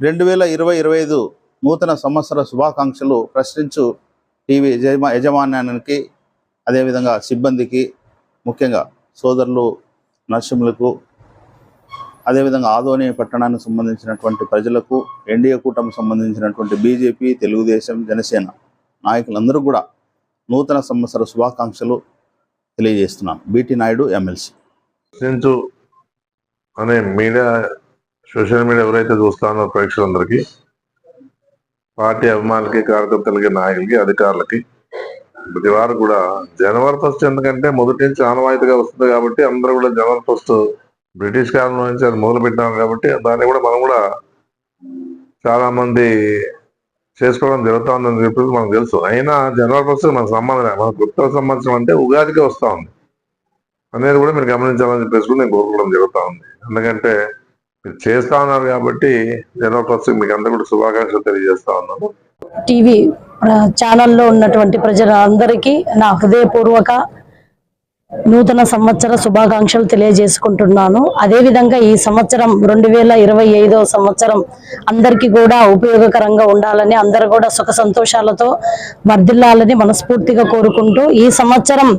రెండు వేల ఇరవై ఇరవై ఐదు నూతన సంవత్సర శుభాకాంక్షలు ప్రశ్నించు టీవీ యజమా యజమాన్యానికి అదేవిధంగా సిబ్బందికి ముఖ్యంగా సోదరులు నర్సింహులకు అదేవిధంగా ఆదోని పట్టణానికి సంబంధించినటువంటి ప్రజలకు ఎన్డీఏ కూటమికి సంబంధించినటువంటి బీజేపీ తెలుగుదేశం జనసేన నాయకులందరూ కూడా నూతన సంవత్సర శుభాకాంక్షలు తెలియజేస్తున్నాను. BT Naidu MLC. అనే మీడియా సోషల్ మీడియా ఎవరైతే చూస్తానో ప్రేక్షకులందరికీ పార్టీ అభిమానులకి కార్యకర్తలకి నాయకులకి అధికారులకి ప్రతి వారు కూడా జనవరి ఫస్ట్ ఎందుకంటే మొదటి నుంచి ఆనవాయితీగా వస్తుంది కాబట్టి అందరూ కూడా జనవరి ఫస్ట్ బ్రిటిష్ కాలం నుంచి అది మొదలుపెట్టినారు కాబట్టి దాన్ని కూడా మనం కూడా చాలామంది చేసుకోవడం చేసుకోవడం జరుగుతుందని చెప్పేసి మనకు తెలుసు. అయినా జనవరి ఫస్ట్ మనకు సంబంధం మన కొత్త సంవత్సరం అంటే ఉగాదికే వస్తూ ఉంది. అనేది కూడా మీరు గమనించాలని చెప్పేసి కూడా నేను కోరుకోవడం జరుగుతూ ఉంది. ఎందుకంటే చేస్తా ఉన్నారు కాబట్టి జనవరి మీకు అందరూ కూడా శుభాకాంక్షలు తెలియజేస్తా ఉన్నాను. టీవీ ఛానల్లో ఉన్నటువంటి ప్రజలందరికీ నా హృదయపూర్వక నూతన సంవత్సర శుభాకాంక్షలు తెలియజేసుకుంటున్నాను. అదేవిధంగా ఈ సంవత్సరం రెండు వేల ఇరవై ఐదో సంవత్సరం అందరికీ కూడా ఉపయోగకరంగా ఉండాలని అందరు కూడా సుఖ సంతోషాలతో వర్ధిల్లాలని మనస్ఫూర్తిగా కోరుకుంటూ ఈ సంవత్సరం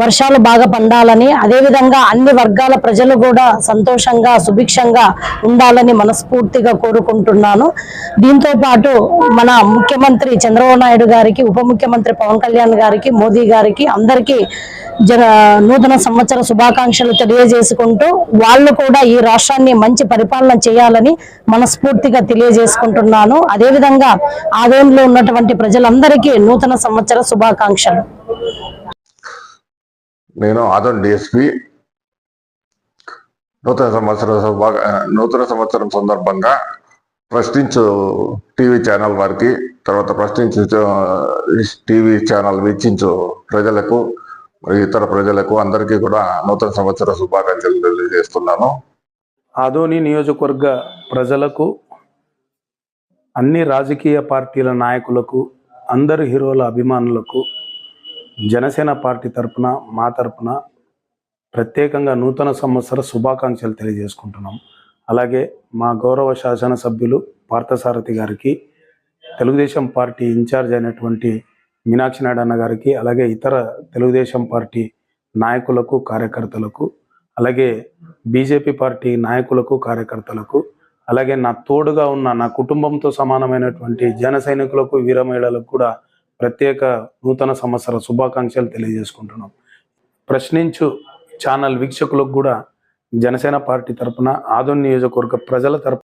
వర్షాలు బాగా పండాలని అదేవిధంగా అన్ని వర్గాల ప్రజలు కూడా సంతోషంగా సుభిక్షంగా ఉండాలని మనస్ఫూర్తిగా కోరుకుంటున్నాను. దీంతో పాటు మన ముఖ్యమంత్రి చంద్రబాబు నాయుడు గారికి ఉప ముఖ్యమంత్రి పవన్ కళ్యాణ్ గారికి మోదీ గారికి అందరికీ జన నూతన సంవత్సర శుభాకాంక్షలు తెలియజేసుకుంటూ వాళ్ళు కూడా ఈ రాష్ట్రాన్ని మంచి పరిపాలన చేయాలని మనస్ఫూర్తిగా తెలియజేసుకుంటున్నాను. అదేవిధంగా ఆదాయంలో ఉన్నటువంటి ప్రజలందరికీ నూతన సంవత్సర శుభాకాంక్షలు. నేను ఆదం డిఎస్పి. నూతన సంవత్సర నూతన సంవత్సరం సందర్భంగా ప్రశ్నించు టీవీ ఛానల్ వారికి తర్వాత ప్రశ్నించు టీవీ ఛానల్ వీక్షించు ప్రజలకు మరియు ఇతర ప్రజలకు అందరికీ కూడా నూతన సంవత్సర శుభాకాంక్షలు తెలియజేస్తున్నాను. ఆదోని నియోజకవర్గ ప్రజలకు అన్ని రాజకీయ పార్టీల నాయకులకు అందరు హీరోల అభిమానులకు జనసేన పార్టీ తరపున మా తరపున ప్రత్యేకంగా నూతన సంవత్సర శుభాకాంక్షలు తెలియజేసుకుంటున్నాం. అలాగే మా గౌరవ శాసనసభ్యులు పార్థసారథి గారికి తెలుగుదేశం పార్టీ ఇన్ఛార్జ్ అయినటువంటి మీనాక్షి నాయుడు అన్న గారికి అలాగే ఇతర తెలుగుదేశం పార్టీ నాయకులకు కార్యకర్తలకు అలాగే బీజేపీ పార్టీ నాయకులకు కార్యకర్తలకు అలాగే నా తోడుగా ఉన్న నా కుటుంబంతో సమానమైనటువంటి జన సైనికులకు వీరమహిళలకు కూడా ప్రత్యేక నూతన సంవత్సర శుభాకాంక్షలు తెలియజేసుకుంటున్నాం. ప్రశ్నించు ఛానల్ వీక్షకులకు కూడా జనసేన పార్టీ తరపున ఆదోన్ నియోజకవర్గ ప్రజల తరపున